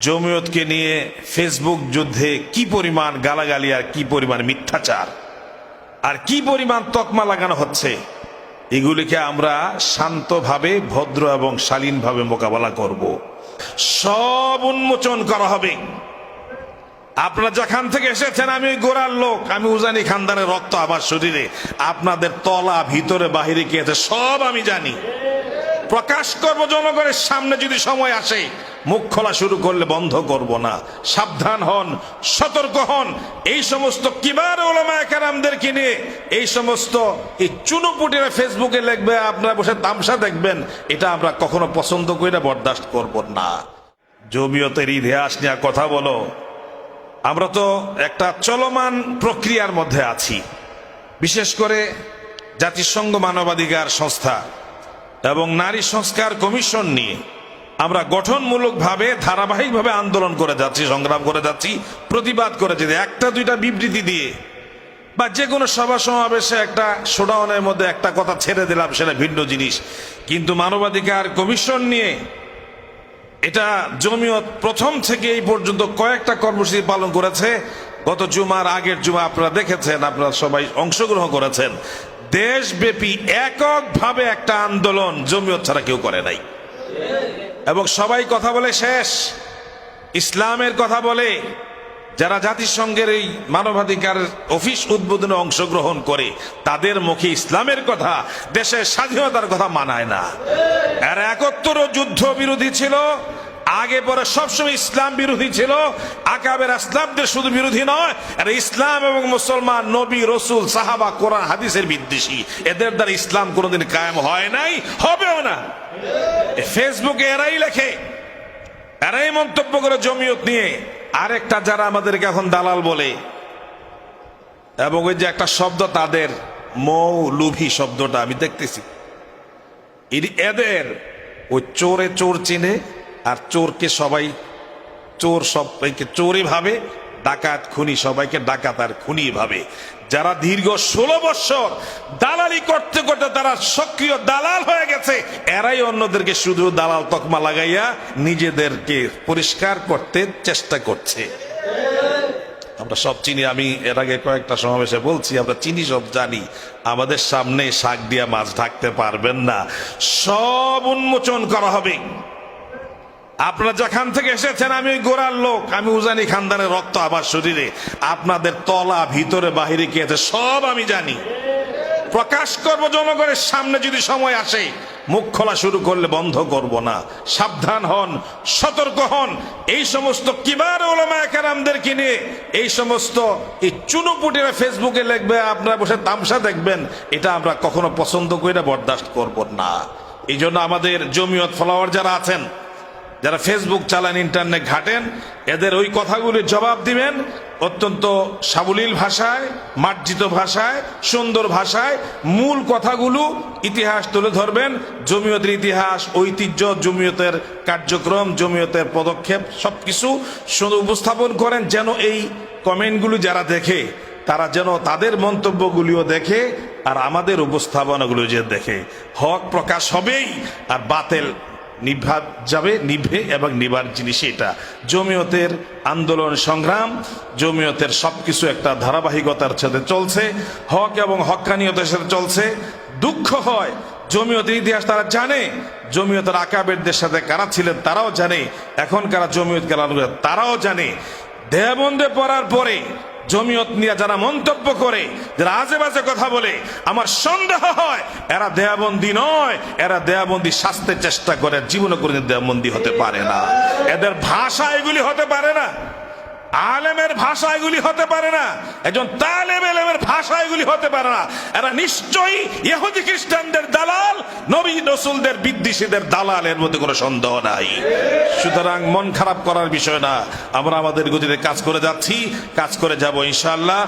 জমিয়তকে নিয়ে ফেসবুক যুদ্ধে কি পরিমাণ গালাগালি আর কি পরিমাণ মিথ্যাচার? আর কি পরিমাণ তকমা লাগানো হচ্ছে? এগুলিকে আমরা শান্তভাবে, ভদ্র এবং শালীনভাবে মোকাবেলা করব। সব উন্মোচন করা হবে। আপনারা যেখান থেকে এসেছেন, আমি গোড়ার লোক, আমি উজানি খানদানের রক্ত আমার শরীরে। আপনাদের তলা, ভিতরে, বাহিরে কি আছে, সব আমি জানি। প্রকাশ করব জনগণের সামনে যদি সময় আসে। মুখ খোলা শুরু করলে বন্ধ করব না। সাবধান হন, সতর্ক হন। এই সমস্ত কিবার ওলামায় কেরামদেরকে নিয়ে? এই সমস্ত এই চুনোপুটিরা ফেসবুকে লিখবে, আপনারা বসে তামসা দেখবেন। এটা আমরা কখনো পছন্দ করে বরদাস্ত করব না। জমিয়তের ইতিহাস নিয়ে কথা বলো। আমরা তো একটা চলমান প্রক্রিয়ার মধ্যে আছি। বিশেষ করে জাতিসংঘ মানবাধিকার সংস্থা এবং নারী সংস্কার কমিশন নিয়ে। আমরা গঠনমূলকভাবে, ধারাবাহিকভাবে আন্দোলন করে যাচ্ছি, সংগ্রাম করে যাচ্ছি, প্রতিবাদ করে যাচ্ছি একটা, দুইটা বিবৃতি দিয়ে বা যে কোনো সভা সমাবেশে একটা শোডাউনের মধ্যে একটা কথা ছেড়ে দিলাম, সেটা ভিন্ন জিনিস। কিন্তু মানবাধিকার কমিশন নিয়ে এটা জমিয়ত প্রথম থেকে এই পর্যন্ত কয়েকটা কর্মসূচি পালন করেছে। গত জুমার আগের জুমা আপনারা দেখেছেন, আপনারা সবাই অংশগ্রহণ করেছেন। দেশব্যাপী এককভাবে একটা আন্দোলন জমিয়ত ছাড়া কেউ করে নাই। এবং সবাই কথা বলে শেষ। ইসলামের কথা বলে যারা জাতিসংঘের এই মানবাধিকার অফিস উদ্বোধনে অংশগ্রহণ করে, তাদের মুখে ইসলামের কথা, দেশের স্বাধীনতার কথা মানায় না। আর একত্তর যুদ্ধ বিরোধী ছিল, আগে পরে সবসময় ইসলাম বিরোধী ছিল, আকাবের আসলামদের শুধু বিরোধী নয়, আর ইসলাম এবং মুসলমান, নবী, রসুল, সাহাবা, কোরআন, হাদিসের বিদ্বেষী, এদের দ্বারা ইসলাম কোনোদিন কায়েম হয় নাই, হবেও না। ফেসবুকে এরাই লেখে, এরাই মন্তব্য করে জমিয়ত নিয়ে। আরেকটা যারা আমাদেরকে এখন দালাল বলে, এবং ওই যে একটা শব্দ তাদের মৌ লুভি শব্দটা আমি দেখতেছি। এদের, ওই চোরে চোর চিনে, আর চোরকে সবাই, চোর সবাইকে চোরই ভাবে, ডাকাত খুনি সবাইকে ডাকাত আর খুনি ভাবে। যারা দীর্ঘ ষোলো বছর দালালি করতে করতে তারা সক্রিয় দালাল হয়ে গেছে, এরাই অন্যদেরকে শুধু দালাল তকমা লাগাইয়া নিজেদেরকে পরিষ্কার করতে চেষ্টা করছে। আমরা সব চিনি, আমি এর আগে কয়েকটা সমাবেশে বলছি, আমরা চিনি, সব জানি। আমাদের সামনে শাক দিয়া মাছ ঢাকতে পারবেন না। সব উন্মোচন করা হবে। আপনারা যেখান থেকে এসেছেন, আমি গোড়ার লোক, আমি উজানি খানদানের রক্ত আমার শরীরে। আপনাদের তলা, ভিতরে, বাহিরে কি আছে, সব আমি জানি। প্রকাশ করব জনগণের সামনে যদি সময় আসে, মুখ খোলা শুরু করলে বন্ধ করব না। সাবধান হন, সতর্ক হন। এই সমস্ত কিবার ওলামায় কেরামদেরকে নিয়ে? এই সমস্ত এই চুনোপুটিরা ফেসবুকে লিখবে, আপনারা বসে তামসা দেখবেন, এটা আমরা কখনো পছন্দ করে বরদাস্ত করব না। এই জন্য আমাদের জমিয়ত ফলোয়ার যারা আছেন যারা ফেসবুক চালান ইন্টারনেট ঘাটেন, এদের ওই কথাগুলির জবাব দিবেন অত্যন্ত সাবলীল ভাষায়, মার্জিত ভাষায়, সুন্দর ভাষায় মূল কথাগুলো ইতিহাস তুলে ধরবেন। জমিয়তের ইতিহাস, ঐতিহ্য, জমিয়তের কার্যক্রম, জমিয়তের পদক্ষেপ সবকিছু শুধু উপস্থাপন করেন যেন এই কমেন্টগুলো যারা দেখে, তারা যেন তাদের মন্তব্যগুলিও দেখে আর আমাদের উপস্থাপনাগুলো যে দেখে। হক প্রকাশ হবেই আর বাতেল নিভা যাবে, নিভে এবং নিবার জিনিস এটা। জমিয়তের আন্দোলন সংগ্রাম, জমিয়তের সবকিছু একটা ধারাবাহিকতার সাথে চলছে, হক এবং হকানিয়তের সাথে চলছে। দুঃখ হয় জমিয়তের ইতিহাস তারা জানে, জমিয়তের আকাবেরদের সাথে কারা ছিলেন তারাও জানে, এখন কারা জমিয়ত কারা তারাও জানে। দেহবন্দে পড়ার পরে জমিয়ত নিয়ে যারা মন্তব্য করে, যারা আজে বাজে কথা বলে, আমার সন্দেহ হয়, এরা দেয়াবন্দি নয়, এরা দেয়াবন্দি শাস্তের চেষ্টা করে জীবনে করে দেয়াবন্দি হতে পারে না। এদের ভাষা এগুলি হতে পারে না। আলেমের ভাষা এগুলি হতে পারে না। একজন তালেম এলেমের ভাষা এগুলি হতে পারে না। এরা নিশ্চয়ই ইহুদি খ্রিস্টানদের দালাল, নবী রসুলদের বিদ্বেষীদের দালাল, এর মধ্যে কোনো সন্দেহ নাই। সুতরাং মন খারাপ করার বিষয় না। আমরা আমাদের গতিতে কাজ করে যাচ্ছি। কাজ করে যাব ইনশাআল্লাহ।